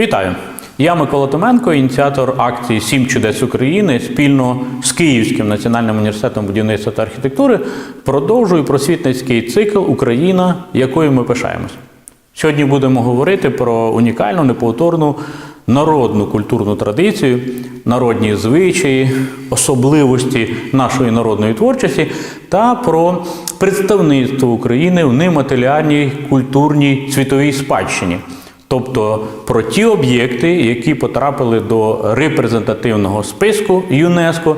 Вітаю! Я Микола Томенко, ініціатор акції Сім чудес України спільно з Київським національним університетом будівництва та архітектури продовжую просвітницький цикл Україна, якою ми пишаємось. Сьогодні будемо говорити про унікальну, неповторну народну культурну традицію, народні звичаї, особливості нашої народної творчості та про представництво України в нематеріальній культурній світовій спадщині. Тобто про ті об'єкти, які потрапили до репрезентативного списку ЮНЕСКО,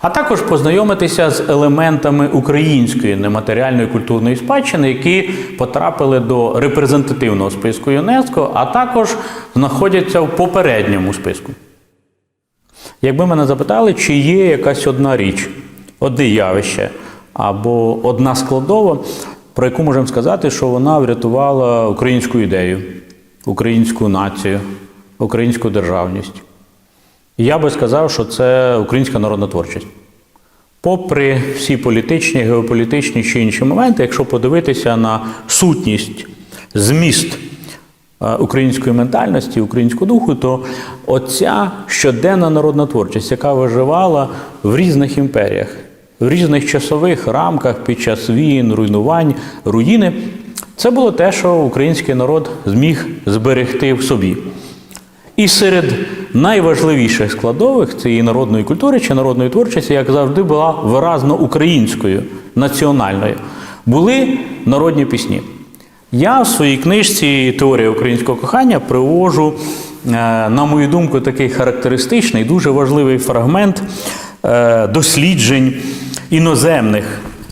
а також познайомитися з елементами української нематеріальної культурної спадщини, які потрапили до репрезентативного списку ЮНЕСКО, а також знаходяться в попередньому списку. Якби мене запитали, чи є якась одна річ, одне явище або одна складова, про яку можемо сказати, що вона врятувала українську ідею, українську націю, українську державність. Я би сказав, що це українська народна творчість. Попри всі політичні, геополітичні чи інші моменти, якщо подивитися на сутність, зміст е, української ментальності, українського духу, то оця щоденна народна творчість, яка виживала в різних імперіях, в різних часових рамках під час війн, руйнувань, руїни, це було те, що український народ зміг зберегти в собі. І серед найважливіших складових цієї народної культури чи народної творчості, як завжди, була виразно українською, національною, були народні пісні. Я в своїй книжці Теорія українського кохання привожу, е, на мою думку, такий характеристичний, дуже важливий фрагмент е, досліджень іноземних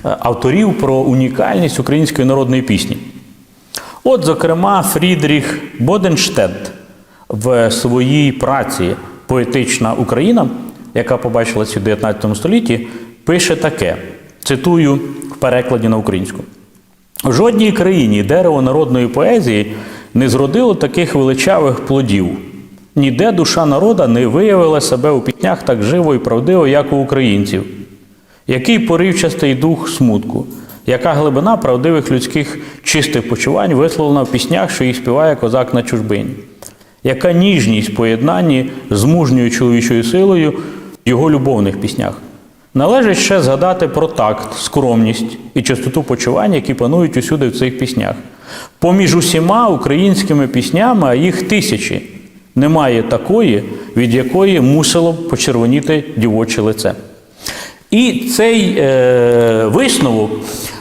е, авторів про унікальність української народної пісні. От, зокрема, Фрідріх Боденштедт в своїй праці Поетична Україна, яка побачилася у 19 столітті, пише таке: цитую в перекладі на українську. В жодній країні дерево народної поезії не зродило таких величавих плодів. Ніде душа народа не виявила себе у пітнях так живо і правдиво, як у українців. Який поривчастий дух смутку, яка глибина правдивих людських чистих почувань висловлена в піснях, що їх співає козак на чужбині яка ніжність поєднанні з мужньою чоловічою силою в його любовних піснях. Належить ще згадати про такт, скромність і чистоту почування, які панують усюди в цих піснях. Поміж усіма українськими піснями, а їх тисячі, немає такої, від якої мусило б почервоніти дівоче лице. І цей е, висновок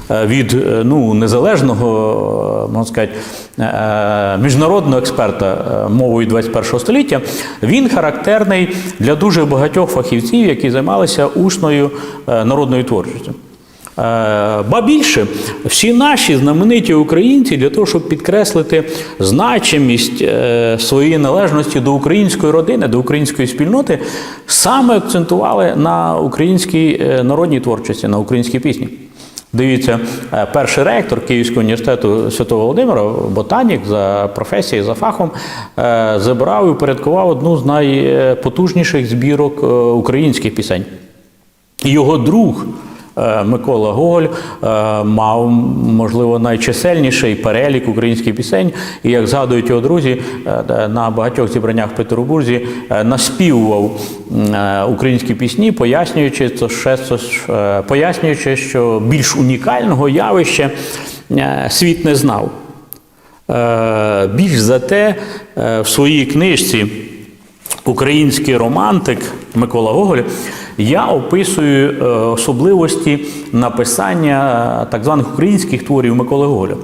від е, ну, незалежного, е, можна сказати, е, міжнародного експерта е, мовою 21 століття, він характерний для дуже багатьох фахівців, які займалися усною е, народною творчістю. Е, Ба більше, всі наші знамениті українці для того, щоб підкреслити значимість е, своєї належності до української родини, до української спільноти, саме акцентували на українській е, народній творчості, на українській пісні. Дивіться, е, перший ректор Київського університету Святого Володимира, ботанік за професією, за фахом, е, забрав і упорядкував одну з найпотужніших збірок е, українських пісень. Його друг Микола Гоголь е, мав, можливо, найчисельніший перелік українських пісень. І як згадують його друзі, е, на багатьох зібраннях в Петербурзі е, наспівував е, українські пісні, пояснюючи, це ще, е, пояснюючи, що більш унікального явища е, світ не знав. Е, Більш за те, е, в своїй книжці Український романтик Микола Гоголь я описую е, особливості написання е, так званих українських творів Миколи Гоголя.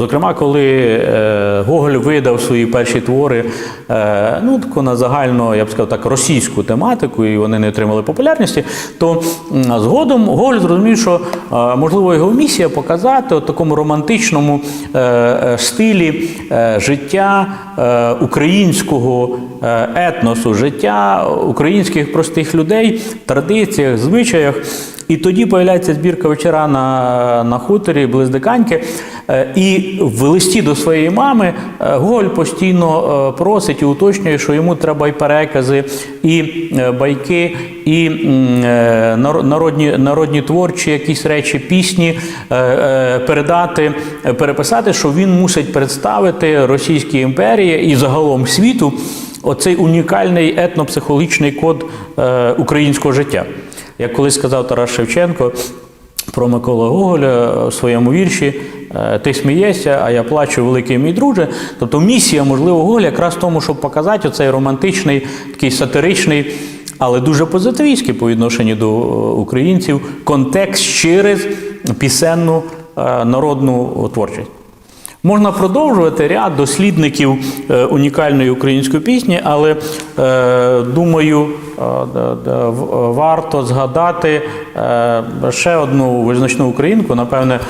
Зокрема, коли е, Гоголь видав свої перші твори е, ну, таку на загальну, я б сказав так, російську тематику, і вони не отримали популярності, то згодом Гоголь зрозумів, що е, можливо його місія показати у такому романтичному стилі життя українського етносу, життя українських простих людей, традиціях, звичаях. І тоді появляється збірка вечора на, на хуторі Близдиканьки, Е, І в листі до своєї мами е, Гоголь постійно е, просить і уточнює, що йому треба і перекази, і байки, і народні, народні творчі якісь речі, пісні передати, переписати, що він мусить представити Російській імперії і загалом світу оцей унікальний етнопсихологічний код українського життя. Як колись сказав Тарас Шевченко, про Микола Гоголя у своєму вірші е, Ти смієшся, а я плачу, великий мій друже. Тобто місія, можливо, Гоголя якраз в тому, щоб показати оцей романтичний, такий сатиричний, але дуже позитивістський по відношенню до е, українців контекст через пісенну е, народну творчість. Можна продовжувати ряд дослідників е, унікальної української пісні, але е, думаю, е, варто згадати ще одну визначну українку, напевне,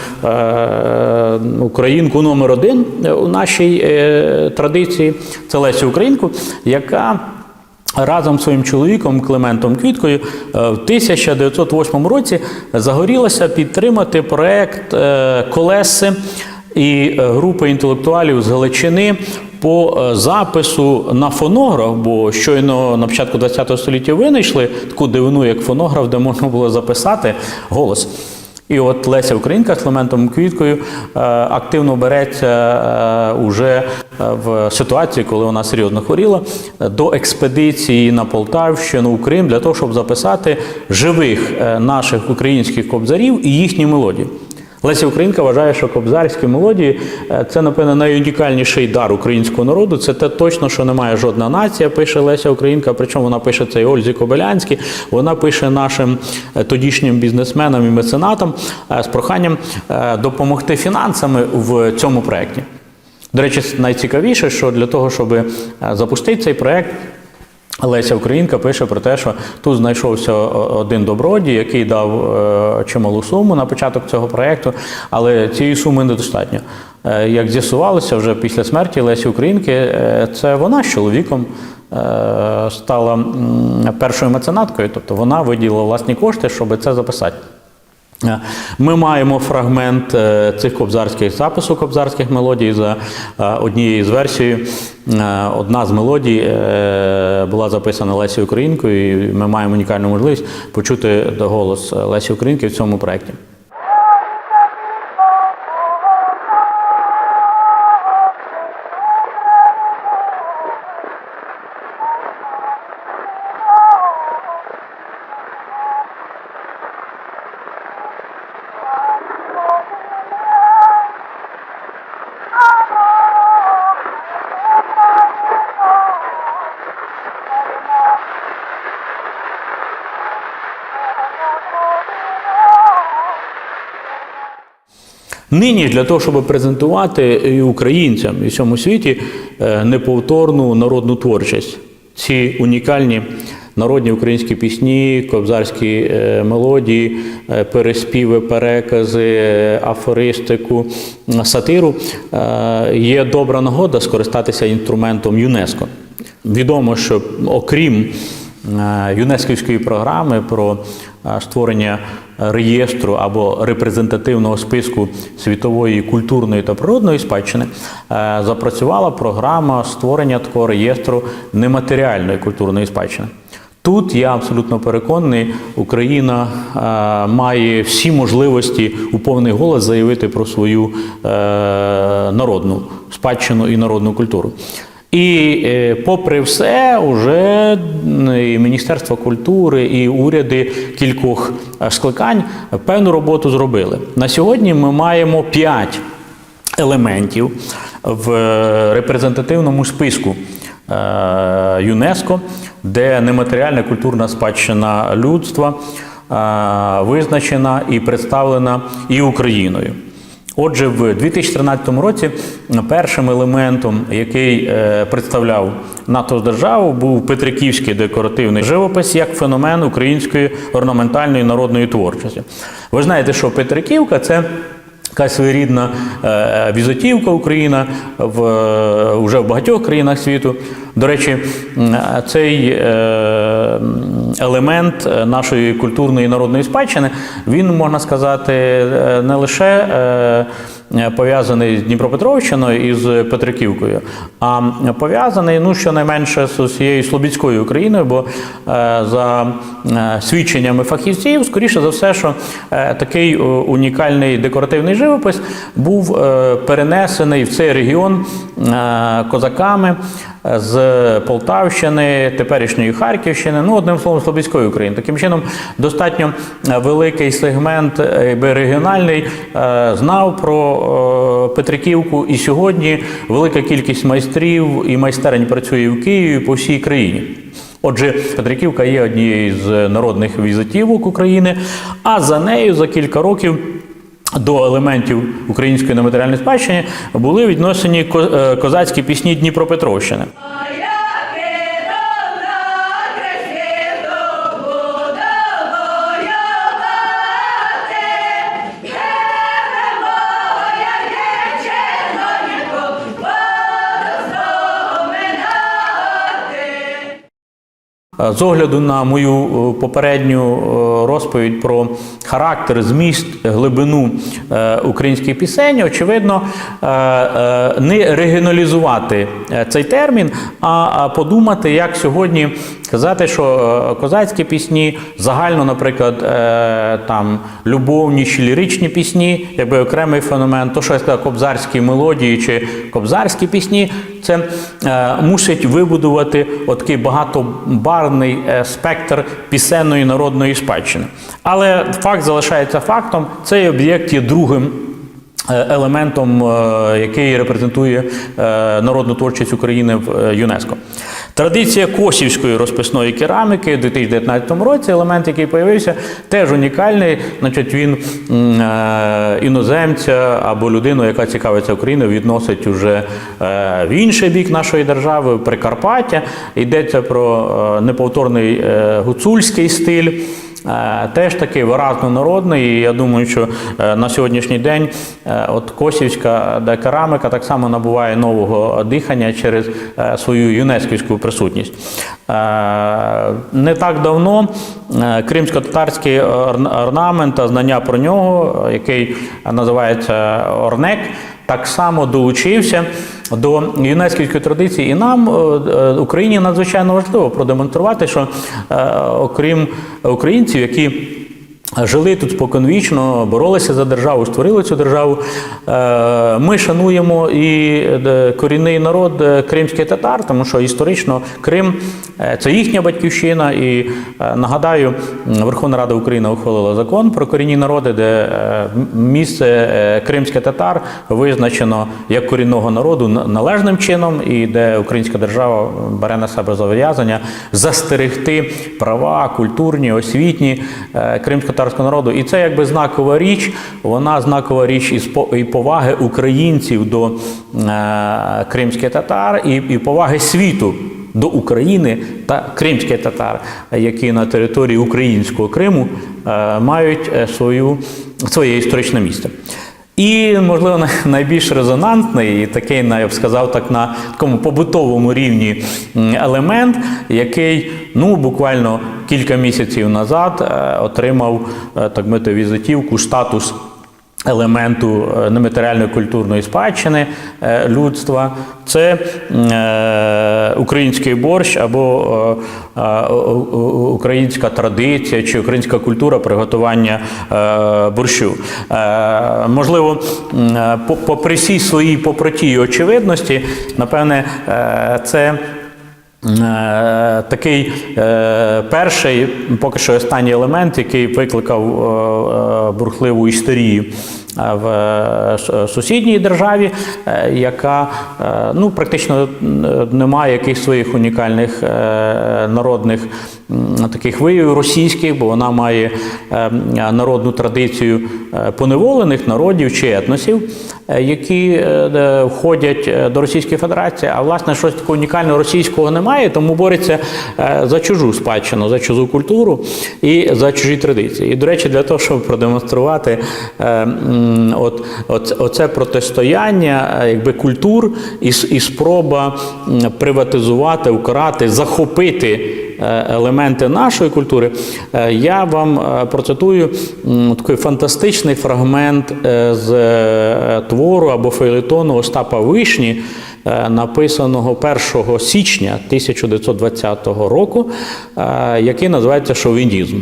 українку номер один у нашій традиції. Це Лесю Українку, яка разом з своїм чоловіком Клементом Квіткою в 1908 році загорілася підтримати проект Колеси і е, групи інтелектуалів з Галичини по е, запису на фонограф, бо щойно на початку ХХ століття винайшли таку дивину, як фонограф, де можна було записати голос. І от Леся Українка з Клементом Квіткою е, активно береться уже в ситуації, коли вона серйозно хворіла, до експедиції на Полтавщину, в Крим для того, щоб записати живих наших українських кобзарів і їхні мелодії. Леся Українка вважає, що кобзарські мелодії е, це, напевно, найунікальніший дар українського народу. Це те точно, що немає жодна нація, пише Леся Українка. Причому вона пише це і Ользі Кобилянській. Вона пише нашим е, тодішнім бізнесменам і меценатам е, з проханням допомогти фінансами в цьому проєкті. До речі, найцікавіше, що для того, щоб запустити цей проєкт, Леся Українка пише про те, що тут знайшовся один добродій, який дав е, чималу суму на початок цього проєкту, але цієї суми недостатньо. Е, Як з'ясувалося вже після смерті Лесі Українки, е, це вона з чоловіком е, стала першою меценаткою, тобто вона виділила власні кошти, щоб це записати. Е, Ми маємо фрагмент е, цих кобзарських запису кобзарських мелодій за е, однією з версією. Е, Одна з мелодій була записана Лесі Українкою, і ми маємо унікальну можливість почути голос Лесі Українки в цьому проєкті. Нині для того, щоб презентувати і українцям і всьому світі е, неповторну народну творчість, ці унікальні народні українські пісні, кобзарські е, мелодії, е, переспіви, перекази, афористику, сатиру, є добра нагода скористатися інструментом ЮНЕСКО. Відомо, що окрім ЮНЕСКівської програми про створення реєстру або репрезентативного списку світової культурної та природної спадщини, е, запрацювала програма створення такого реєстру нематеріальної культурної спадщини. Тут я абсолютно переконаний, Україна е, має всі можливості у повний голос заявити про свою е, народну спадщину і народну культуру. І е, попри все, уже і Міністерство культури і уряди кількох е, скликань певну роботу зробили. На сьогодні ми маємо п'ять елементів в е, репрезентативному списку ЮНЕСКО, де нематеріальна культурна спадщина людства визначена і представлена і Україною. Отже, в 2013 році першим елементом, який е, представляв НАТО державу, був Петриківський декоративний живопис як феномен української орнаментальної народної творчості. Ви знаєте, що Петриківка це якась своєрідна візотівка візитівка Україна в, е, вже в багатьох країнах світу. До речі, цей е, елемент е, нашої культурної і народної спадщини, він, можна сказати, е, не лише е, е, пов'язаний з Дніпропетровщиною і з Петриківкою, а пов'язаний ну щонайменше з усією Слобідською Україною, бо е, за е, свідченнями фахівців, скоріше за все, що е, такий е, унікальний декоративний живопис був е, перенесений в цей регіон е, козаками з Полтавщини, теперішньої Харківщини, ну одним словом, Слобідської України. Таким чином, достатньо е, великий сегмент е, якби, регіональний е, знав про Петриківку, і сьогодні велика кількість майстрів і майстерень працює в Києві по всій країні. Отже, Петриківка є однією з народних візитівок України, а за нею за кілька років. До елементів української нематеріальної спадщини були віднесені ко- е, козацькі пісні Дніпропетровщини. З огляду на мою е, попередню е, розповідь про характер, зміст, глибину е, українських пісень, очевидно, е, е, не регіоналізувати цей термін, а подумати, як сьогодні казати, що козацькі пісні загально, наприклад, там любовні чи ліричні пісні, якби окремий феномен, то що я сказав, кобзарські мелодії чи кобзарські пісні, це мусить вибудувати такий багатобарвний е, спектр пісенної народної спадщини. Але факт залишається фактом, цей об'єкт є другим. е, Елементом, е, який репрезентує е, народну творчість України в ЮНЕСКО. Традиція косівської розписної кераміки в 2019 році, елемент, який з'явився, теж унікальний. Значить, він іноземця або людину, яка цікавиться Україною, відносить уже в інший бік нашої держави, Прикарпаття. Йдеться про неповторний гуцульський стиль. Е, Теж такий виразно народний, і я думаю, що е, на сьогоднішній день е, от косівська де кераміка так само набуває нового дихання через свою юнесківську присутність. Не так давно кримсько-татарський орнамент та знання про нього, який називається Орнек, так само долучився до юнацької традиції, і нам, е, е, Україні, надзвичайно важливо продемонструвати, що е, окрім українців, які жили тут споконвічно, боролися за державу, створили цю державу, е, ми шануємо і е, корінний народ е, кримських татар, тому що історично Крим це їхня батьківщина. І нагадаю, Верховна Рада України ухвалила закон про корінні народи, де місце кримських татар визначено як корінного народу належним чином, і де українська держава бере на себе зобов'язання застерегти права культурні, освітні е, кримсько-татарського народу. І це якби знакова річ. Вона знакова річ і поваги українців до е, кримських татар, і, і поваги світу до України та кримських татар, які на території українського Криму е, мають е, свою, своє історичне місце. І, можливо, най- найбільш резонансний і такий, я б сказав, так на такому побутовому рівні елемент, який ну буквально кілька місяців назад е, отримав е, так мити візитівку, статус елементу е, нематеріальної культурної спадщини е, людства. Це е, український борщ або українська традиція чи українська культура приготування борщу. Можливо, по- попри всій своїй попроті і очевидності, напевне, це. Е, Такий е, перший, поки що останній елемент, який викликав е, бурхливу історію в сусідній державі, яка ну, практично не має якихось своїх унікальних народних таких виявів російських, бо вона має народну традицію поневолених народів чи етносів, які входять до Російської Федерації. А власне щось такого унікального російського немає, тому бореться е, за чужу спадщину, за чужу культуру і за чужі традиції. І, до речі, для того, щоб продемонструвати е, от, от, оце протистояння е, якби, культур і, і спроба приватизувати, вкрати, захопити елементи нашої культури, я вам процитую такий фантастичний фрагмент з твору або фейлетону Остапа Вишні, написаного 1 січня 1920 року, е, який називається Шовінізм.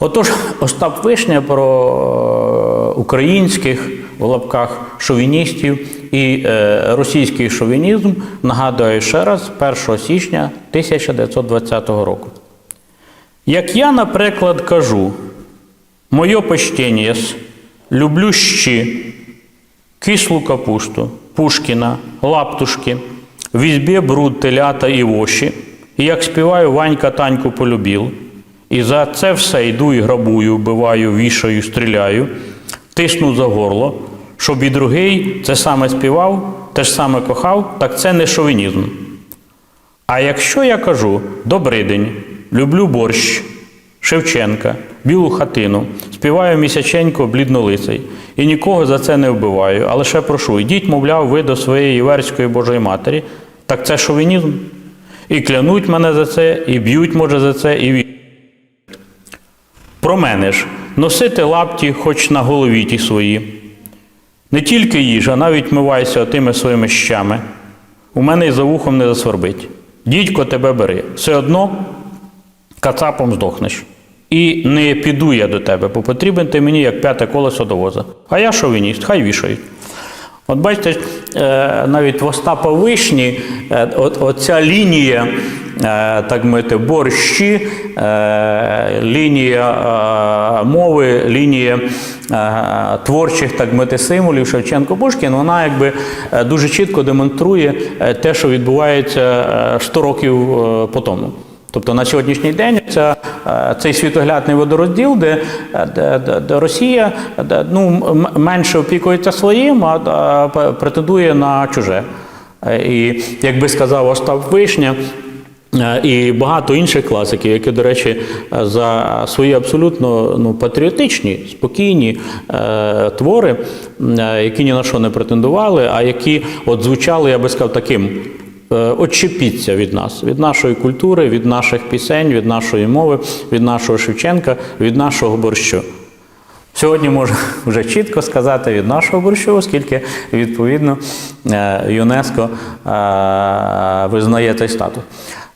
Отож, Остап Вишня про е, українських в лапках шовіністів і е, російський шовінізм нагадую ще раз 1 січня 1920 року. Як я, наприклад, кажу, моє почтення, люблю щі, кислу капусту, Пушкіна, лаптушки, в ізбі бруд телята і воші, і як співаю Ванька Таньку полюбіл, і за це все йду і грабую, вбиваю, вішаю, стріляю, тисну за горло, щоб і другий це саме співав, те ж саме кохав, так це не шовінізм. А якщо я кажу добрий день, люблю борщ, Шевченка, білу хатину, співаю місяченько бліднолицей, і нікого за це не вбиваю, а лише прошу, йдіть, мовляв, ви до своєї іверської Божої Матері, так це шовінізм. І клянуть мене за це, і б'ють, може, за це, і Про мене ж носити лапті хоч на голові ті свої. Не тільки їж, а навіть мивайся тими своїми щами. У мене й за вухом не засвербить. Дідько тебе бери, все одно кацапом здохнеш. І не піду я до тебе, бо потрібен ти мені як п'яте колесо до воза. А я шовініст, хай вішають. От бачите, е, навіть в Остапа Вишні е, оця лінія, е, так мити, борщі, лінія мови, лінія творчих, так мити, символів Шевченко Пушкін, вона якби дуже чітко демонструє те, що відбувається е, 100 років по тому. Тобто на сьогоднішній день ця, е, цей світоглядний водорозділ, де, е, де, де, де Росія де, ну, менше опікується своїм, а, претендує на чуже. Е, І як би сказав Остап Вишня, е, і багато інших класиків, які, до речі, за свої абсолютно ну, патріотичні, спокійні е, твори, е, які ні на що не претендували, а які от звучали, я би сказав, таким Е, Отчепіться від нас, від нашої культури, від наших пісень, від нашої мови, від нашого Шевченка, від нашого борщу. Сьогодні можна вже чітко сказати від нашого борщу, оскільки відповідно е, ЮНЕСКО е, визнає той статус.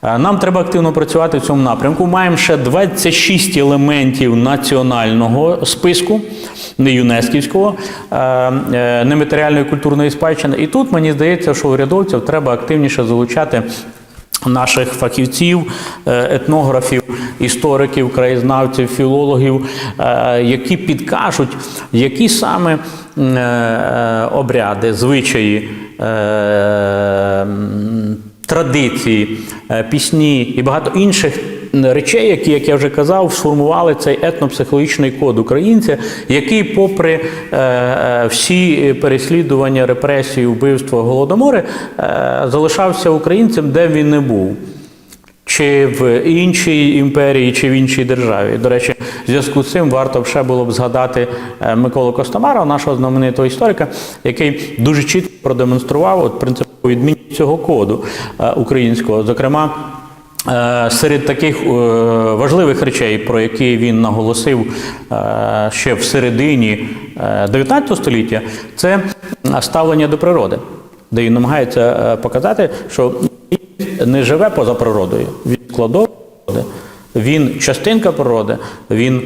Е, Нам треба активно працювати в цьому напрямку. Маємо ще 26 елементів національного списку, не юнесківського, е, е, нематеріальної культурної спадщини. І тут мені здається, що урядовців треба активніше залучати наших фахівців, етнографів, істориків, краєзнавців, філологів, які підкажуть, які саме обряди, звичаї. Традиції, е, пісні і багато інших речей, які, як я вже казав, сформували цей етнопсихологічний код українця, який, попри е, е, всі переслідування, репресії, вбивства, голодомори, залишався українцем, де він не був. Чи в іншій імперії, чи в іншій державі. До речі, в зв'язку з цим варто ще було б згадати Миколу Костомара, нашого знаменитого історика, який дуже чітко продемонстрував от принципову відмінність цього коду е, українського. Зокрема, е, серед таких е, важливих речей, про які він наголосив ще в середині е, 19 століття, це ставлення до природи, де він намагається показати, що він не живе поза природою. Він природи, він частинка природи, він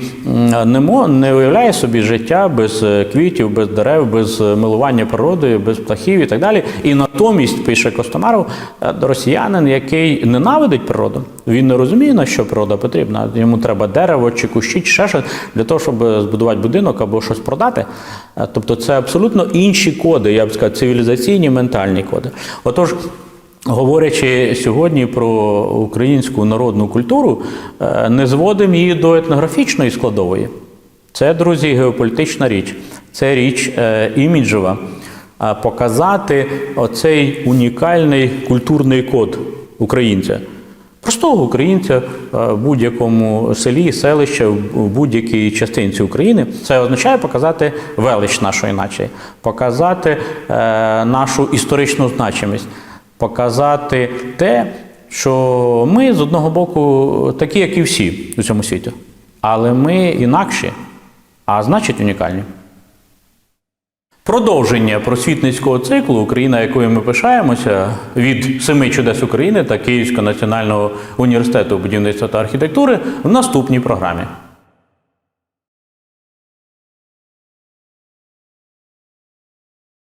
не, мо, не уявляє собі життя без е, квітів, без дерев, без е, милування природою, без птахів і так далі. І натомість пише Костомаров, е, росіянин, який ненавидить природу. Він не розуміє, на що природа потрібна. Йому треба дерево чи кущі, чи ще щось для того, щоб збудувати будинок або щось продати. Тобто це абсолютно інші коди, я б сказав, цивілізаційні, ментальні коди. Отож. Говорячи сьогодні про українську народну культуру, е, не зводимо її до етнографічної складової. Це, друзі, геополітична річ, це річ е, іміджева. Показати оцей унікальний культурний код українця. Простого українця е, в будь-якому селі, селищі, в будь-якій частинці України. Це означає показати велич нашої нації, показати нашу історичну значимість, показати те, що ми з одного боку такі, як і всі у цьому світі, але ми інакші, а значить унікальні. Продовження просвітницького циклу Україна, якою ми пишаємося, від семи чудес України та Київського національного університету будівництва та архітектури в наступній програмі.